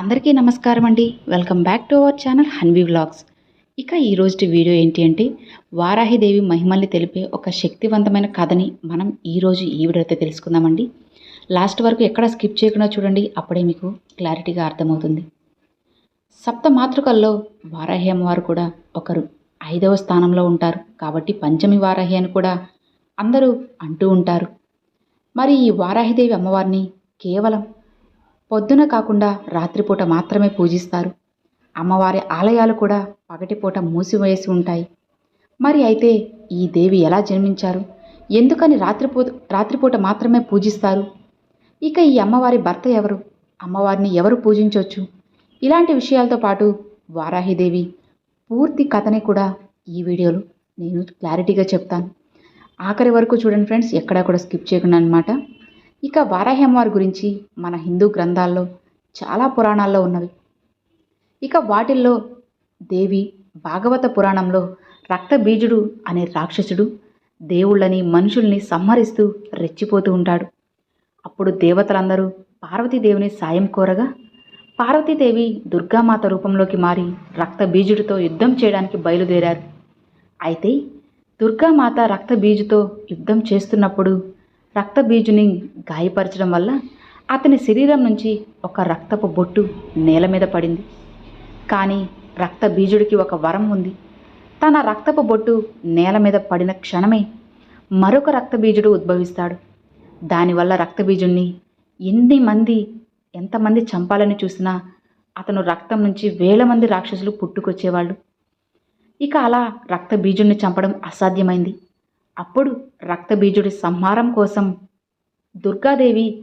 అందరికీ నమస్కారం అండి. Welcome back to our channel Hanvi vlogs. ఇక ఈ రోజు వీడియో ఏంటి అంటే వారాహిదేవి మహిమల్ని తెలిపే ఒక శక్తివంతమైన కథని మనం ఈరోజు ఈ వీడియోతో తెలుసుకుందామండి. లాస్ట్ వరకు ఎక్కడ స్కిప్ చేయకుండా చూడండి అప్పుడే మీకు క్లారిటీగా అర్థమవుతుంది. సప్త మాతృకల్లో వారాహి అమ్మవారు కూడా ఒకరు. ఐదవ స్థానంలో ఉంటారు. కాబట్టి పంచమి వారాహి అని కూడా అందరూ అంటూ ఉంటారు. మరి ఈ వారాహిదేవి అమ్మవారిని కేవలం పొద్దున కాకుండా రాత్రిపూట మాత్రమే పూజిస్తారు. అమ్మవారి ఆలయాలు కూడా పగటిపూట మూసివేసి ఉంటాయి. మరి అయితే ఈ దేవి ఎలా జన్మించారు? ఎందుకని రాత్రిపూట రాత్రిపూట మాత్రమే పూజిస్తారు? ఇక ఈ అమ్మవారి భర్త ఎవరు? అమ్మవారిని ఎవరు పూజించవచ్చు ఇలాంటి విషయాలతో పాటు వారాహిదేవి పూర్తి కథని కూడా ఈ వీడియోలో నేను క్లారిటీగా చెప్తాను. ఆఖరి వరకు చూడండి ఫ్రెండ్స్ ఎక్కడా కూడా స్కిప్ చేయకుండా అనమాట ఇక వారాహి అమ్మవారి గురించి మన హిందూ గ్రంథాల్లో చాలా పురాణాల్లో ఉన్నవి. ఇక వాటిల్లో దేవి భాగవత పురాణంలో రక్తబీజుడు అనే రాక్షసుడు దేవుళ్ళని మనుషుల్ని సంహరిస్తూ రెచ్చిపోతూ ఉంటాడు. అప్పుడు దేవతలందరూ పార్వతీదేవిని సాయం కోరగా పార్వతీదేవి దుర్గామాత రూపంలోకి మారి రక్తబీజుడితో యుద్ధం చేయడానికి బయలుదేరారు. అయితే దుర్గామాత రక్తబీజుతో యుద్ధం చేస్తున్నప్పుడు రక్తబీజుని గాయపరచడం వల్ల అతని శరీరం నుంచి ఒక రక్తపు బొట్టు నేల మీద పడింది. కానీ రక్తబీజుడికి ఒక వరం ఉంది. తన రక్తపు బొట్టు నేల మీద పడిన క్షణమే మరొక రక్తబీజుడు ఉద్భవిస్తాడు. దానివల్ల రక్తబీజుణ్ణి ఎన్ని మంది ఎంతమంది చంపాలని చూసినా అతను రక్తం నుంచి వేల మంది రాక్షసులు పుట్టుకొచ్చేవాళ్ళు. ఇక అలా రక్తబీజుడిని చంపడం అసాధ్యమైంది. అప్పుడు రక్తబీజుడి సంహారం కోసం దుర్గాదేవి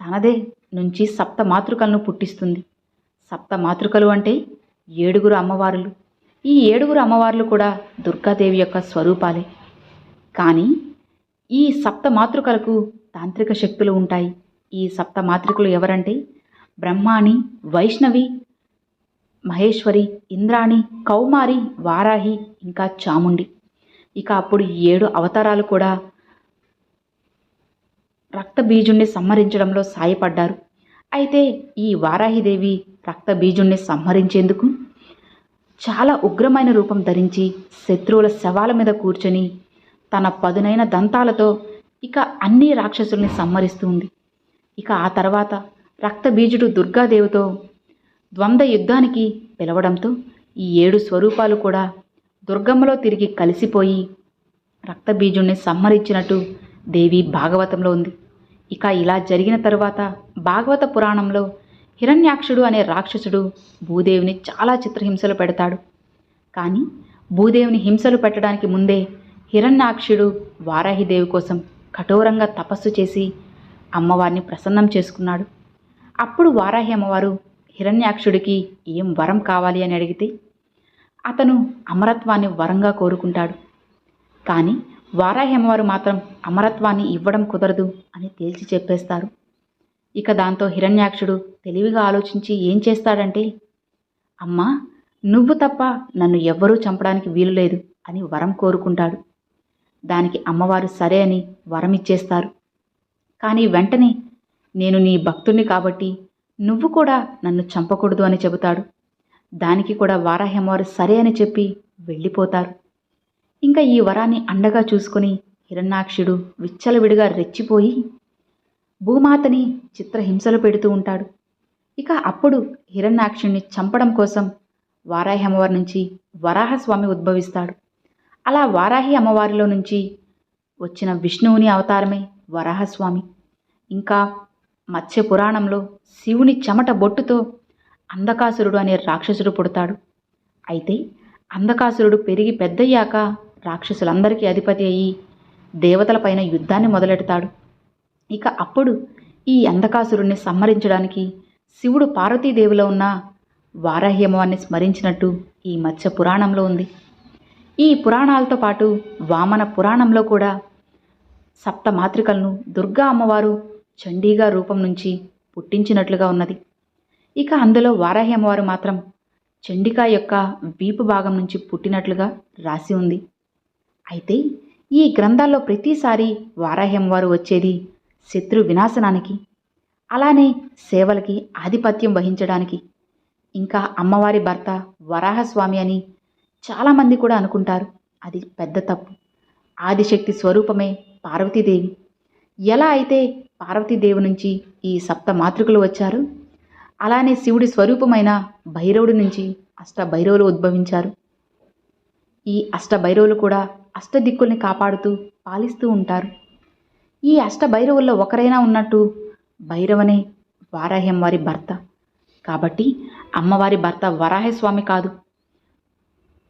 తనదే నుంచి సప్త మాతృకలను పుట్టిస్తుంది. సప్త మాతృకలు అంటే ఏడుగురు అమ్మవారులు. ఈ ఏడుగురు అమ్మవార్లు కూడా దుర్గాదేవి యొక్క స్వరూపాలే. కానీ ఈ సప్త మాతృకలకు తాంత్రిక శక్తులు ఉంటాయి. ఈ సప్త మాతృకలు ఎవరంటే బ్రహ్మాణి వైష్ణవి మహేశ్వరి ఇంద్రాణి కౌమారి వారాహి ఇంకా చాముండి. ఇక అప్పుడు ఈ ఏడు అవతారాలు కూడా రక్తబీజుణ్ణి సంహరించడంలో సాయపడ్డారు. అయితే ఈ వారాహిదేవి రక్తబీజుణ్ణి సంహరించేందుకు చాలా ఉగ్రమైన రూపం ధరించి శత్రువుల శవాల మీద కూర్చొని తన పదునైన దంతాలతో ఇక అన్ని రాక్షసుల్ని సంహరిస్తుంది ఇక ఆ తర్వాత రక్తబీజుడు దుర్గాదేవితో ద్వంద్వ యుద్ధానికి పిలవడంతో ఈ ఏడు స్వరూపాలు కూడా దుర్గమ్మలో తిరిగి కలిసిపోయి రక్తబీజుణ్ణి సంహరించినట్టు దేవి భాగవతంలో ఉంది. ఇక ఇలా జరిగిన తరువాత భాగవత పురాణంలో హిరణ్యాక్షుడు అనే రాక్షసుడు భూదేవిని చాలా చిత్రహింసలు పెడతాడు. కానీ భూదేవిని హింసలు పెట్టడానికి ముందే హిరణ్యాక్షుడు వారాహిదేవి కోసం కఠోరంగా తపస్సు చేసి అమ్మవారిని ప్రసన్నం చేసుకున్నాడు. అప్పుడు వారాహి అమ్మవారు హిరణ్యాక్షుడికి ఏం వరం కావాలి అని అడిగితే అతను అమరత్వాన్ని వరంగా కోరుకుంటాడు. కానీ వారాహెమ్మవారు మాత్రం అమరత్వాన్ని ఇవ్వడం కుదరదు అని తేల్చి చెప్పేస్తారు. ఇక దాంతో హిరణ్యాక్షుడు తెలివిగా ఆలోచించి ఏం చేస్తాడంటే అమ్మా నువ్వు తప్ప నన్ను ఎవ్వరూ చంపడానికి వీలు లేదు అని వరం కోరుకుంటాడు. దానికి అమ్మవారు సరే అని వరం ఇచ్చేస్తారు. కానీ వెంటనే నేను నీ భక్తుణ్ణి కాబట్టి నువ్వు కూడా నన్ను చంపకూడదు అని చెబుతాడు. దానికి కూడా వారాహ్యమవారు సరే అని చెప్పి వెళ్ళిపోతారు. ఇంకా ఈ వరాన్ని అండగా చూసుకొని హిరణ్యాక్షుడు విచ్చలవిడిగా రెచ్చిపోయి భూమాతని చిత్రహింసలు పెడుతూ ఉంటాడు. ఇక అప్పుడు హిరణ్యాక్షుణ్ణి చంపడం కోసం వారాహి అమ్మవారి నుంచి వరాహస్వామి ఉద్భవిస్తాడు. అలా వారాహి అమ్మవారిలో నుంచి వచ్చిన విష్ణువుని అవతారమే వరాహస్వామి. ఇంకా మత్స్య పురాణంలో శివుని చెమట బొట్టుతో అంధకాసురుడు అనే రాక్షసుడు పుడతాడు. అయితే అంధకాసురుడు పెరిగి పెద్దయ్యాక రాక్షసులందరికీ అధిపతి అయ్యి దేవతలపైన యుద్ధాన్ని మొదలెడతాడు. ఇక అప్పుడు ఈ అంధకాసురుణ్ణి సంహరించడానికి శివుడు పార్వతీదేవిలో ఉన్న వారాహ్యమవాన్ని స్మరించినట్టు ఈ మత్స్య పురాణంలో ఉంది. ఈ పురాణాలతో పాటు వామన పురాణంలో కూడా సప్త మాత్రికలను దుర్గా అమ్మవారు చండీగా రూపం నుంచి పుట్టించినట్లుగా ఉన్నది. ఇక అందులో వారాహి అమ్మవారు మాత్రం చండిక యొక్క వీపు భాగం నుంచి పుట్టినట్లుగా రాసి ఉంది. అయితే ఈ గ్రంథాల్లో ప్రతిసారి వారాహి అమ్మవారు వచ్చేది శత్రు వినాశనానికి అలానే సేవలకి ఆధిపత్యం వహించడానికి. ఇంకా అమ్మవారి భర్త వరాహస్వామి అని చాలామంది కూడా అనుకుంటారు. అది పెద్ద తప్పు. ఆదిశక్తి స్వరూపమే పార్వతీదేవి. ఎలా అయితే పార్వతీదేవి నుంచి ఈ సప్త మాతృకలు వచ్చారు అలానే శివుడి స్వరూపమైన భైరవుడి నుంచి అష్టభైరవులు ఉద్భవించారు. ఈ అష్టభైరవులు కూడా అష్టదిక్కుల్ని కాపాడుతూ పాలిస్తూ ఉంటారు. ఈ అష్టభైరవుల్లో ఒకరైనా ఉన్నట్టు భైరవనే వారాహ్యం వారి భర్త. కాబట్టి అమ్మవారి భర్త వరాహస్వామి కాదు.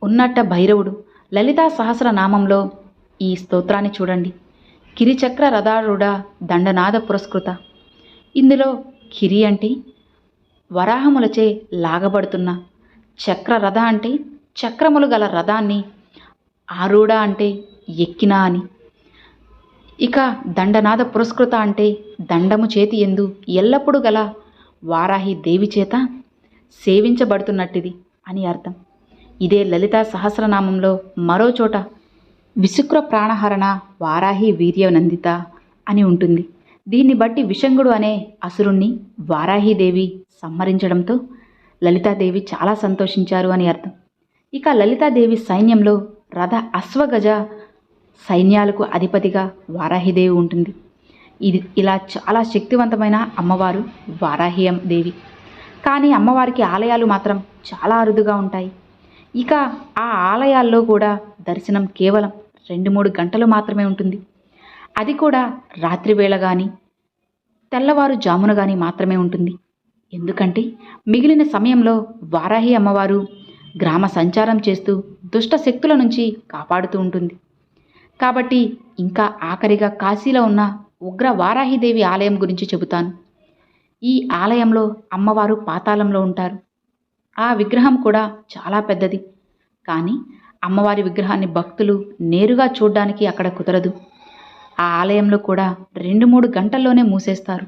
ఉన్నట్ట భైరవుడు లలితా సహస్రనామంలో ఈ స్తోత్రాన్ని చూడండి. కిరిచక్ర రథారుడ దండనాద పురస్కృత. ఇందులో కిరి అంటే వరాహములచే లాగబడుతున్న. చక్ర రథ అంటే చక్రములు గల రథాన్ని ఆరూఢ అంటే ఎక్కినా అని. ఇక దండనాద పురస్కృత అంటే దండము చేతి ఎందు ఎల్లప్పుడూ గల వారాహి దేవి చేత సేవించబడుతున్నట్టిది అని అర్థం. ఇదే లలిత సహస్రనామంలో మరో చోట విశుక్ర ప్రాణహరణ వారాహి వీర్యనందిత అని ఉంటుంది. దీన్ని బట్టి విషంగుడు అనే అసురుణ్ణి వారాహీదేవి సంహరించడంతో లలితాదేవి చాలా సంతోషించారు అని అర్థం. ఇక లలితాదేవి సైన్యంలో రథ అశ్వగజ సైన్యాలకు అధిపతిగా వారాహిదేవి ఉంటుంది. ఇది ఇలా చాలా శక్తివంతమైన అమ్మవారు వారాహియం దేవి. కానీ అమ్మవారికి ఆలయాలు మాత్రం చాలా అరుదుగా ఉంటాయి. ఇక ఆ ఆలయాల్లో కూడా దర్శనం కేవలం రెండు మూడు గంటలు మాత్రమే ఉంటుంది. అది కూడా రాత్రి వేళ కానీ తెల్లవారు జామున కానీ మాత్రమే ఉంటుంది. ఎందుకంటే మిగిలిన సమయంలో వారాహి అమ్మవారు గ్రామ సంచారం చేస్తూ దుష్ట శక్తుల నుంచి కాపాడుతూ ఉంటుంది. కాబట్టి ఇంకా ఆఖరిగా కాశీలో ఉన్న ఉగ్ర వారాహిదేవి ఆలయం గురించి చెబుతాను. ఈ ఆలయంలో అమ్మవారు పాతాళంలో ఉంటారు. ఆ విగ్రహం కూడా చాలా పెద్దది. కానీ అమ్మవారి విగ్రహాన్ని భక్తులు నేరుగా చూడ్డానికి అక్కడ కుదరదు. ఆ ఆలయంలో కూడా రెండు మూడు గంటల్లోనే మూసేస్తారు.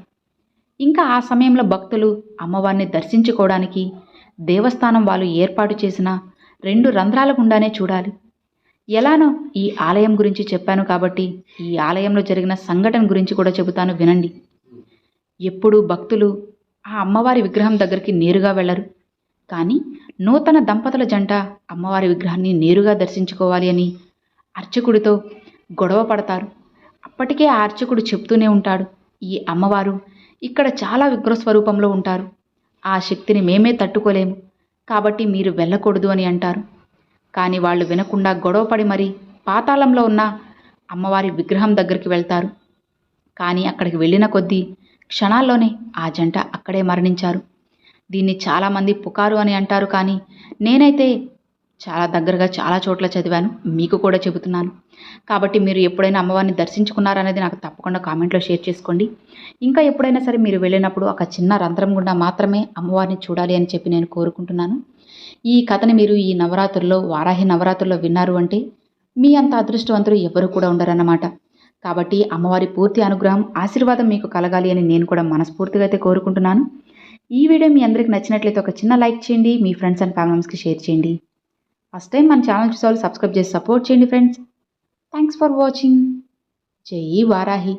ఇంకా ఆ సమయంలో భక్తులు అమ్మవారిని దర్శించుకోవడానికి దేవస్థానం వాళ్ళు ఏర్పాటు చేసిన రెండు రంధ్రాల గుండానే చూడాలి. ఎలానో ఈ ఆలయం గురించి చెప్పాను కాబట్టి ఈ ఆలయంలో జరిగిన సంఘటన గురించి కూడా చెబుతాను వినండి. ఎప్పుడూ భక్తులు ఆ అమ్మవారి విగ్రహం దగ్గరికి నేరుగా వెళ్ళరు. కానీ నూతన దంపతుల జంట అమ్మవారి విగ్రహాన్ని నేరుగా దర్శించుకోవాలి అని అర్చకుడితో గొడవ పడతారు. అప్పటికే అర్చకుడు చెప్తూనే ఉంటాడు. ఈ అమ్మవారు ఇక్కడ చాలా విగ్రహ స్వరూపంలో ఉంటారు. ఆ శక్తిని మేమే తట్టుకోలేము. కాబట్టి మీరు వెళ్ళకూడదు అని అంటారు. కానీ వాళ్ళు వినకుండా గొడవపడి మరి పాతాళంలో ఉన్న అమ్మవారి విగ్రహం దగ్గరికి వెళ్తారు. కానీ అక్కడికి వెళ్ళిన కొద్దీ క్షణాల్లోనే ఆ జంట అక్కడే మరణించారు. దీన్ని చాలామంది పుకారు అని అంటారు కానీ నేనైతే చాలా దగ్గరగా చాలా చోట్ల చదివాను. మీకు కూడా చెబుతున్నాను. కాబట్టి మీరు ఎప్పుడైనా అమ్మవారిని దర్శించుకున్నారనేది నాకు తప్పకుండా కామెంట్లో షేర్ చేసుకోండి. ఇంకా ఎప్పుడైనా సరే మీరు వెళ్ళినప్పుడు ఒక చిన్న రంధ్రం గుండా మాత్రమే అమ్మవారిని చూడాలి అని చెప్పి నేను కోరుకుంటున్నాను. ఈ కథని మీరు ఈ నవరాత్రుల్లో వారాహి నవరాత్రుల్లో విన్నారు అంటే మీ అంత అదృష్టవంతులు ఎవరు కూడా ఉండరన్నమాట. కాబట్టి అమ్మవారి పూర్తి అనుగ్రహం ఆశీర్వాదం మీకు కలగాలి అని నేను కూడా మనస్ఫూర్తిగా అయితే కోరుకుంటున్నాను. ఈ వీడియో మీ అందరికి నచ్చినట్లయితే ఒక చిన్న లైక్ చేయండి మీ ఫ్రెండ్స్ అండ్ ఫ్యామిలీస్కి షేర్ చేయండి. ఫస్ట్ టైం మన ఛానల్ చూసే వాళ్ళు సబ్స్క్రైబ్ చేసి సపోర్ట్ చేయండి ఫ్రెండ్స్ థ్యాంక్స్ ఫర్ వాచింగ్ జై వారాహి.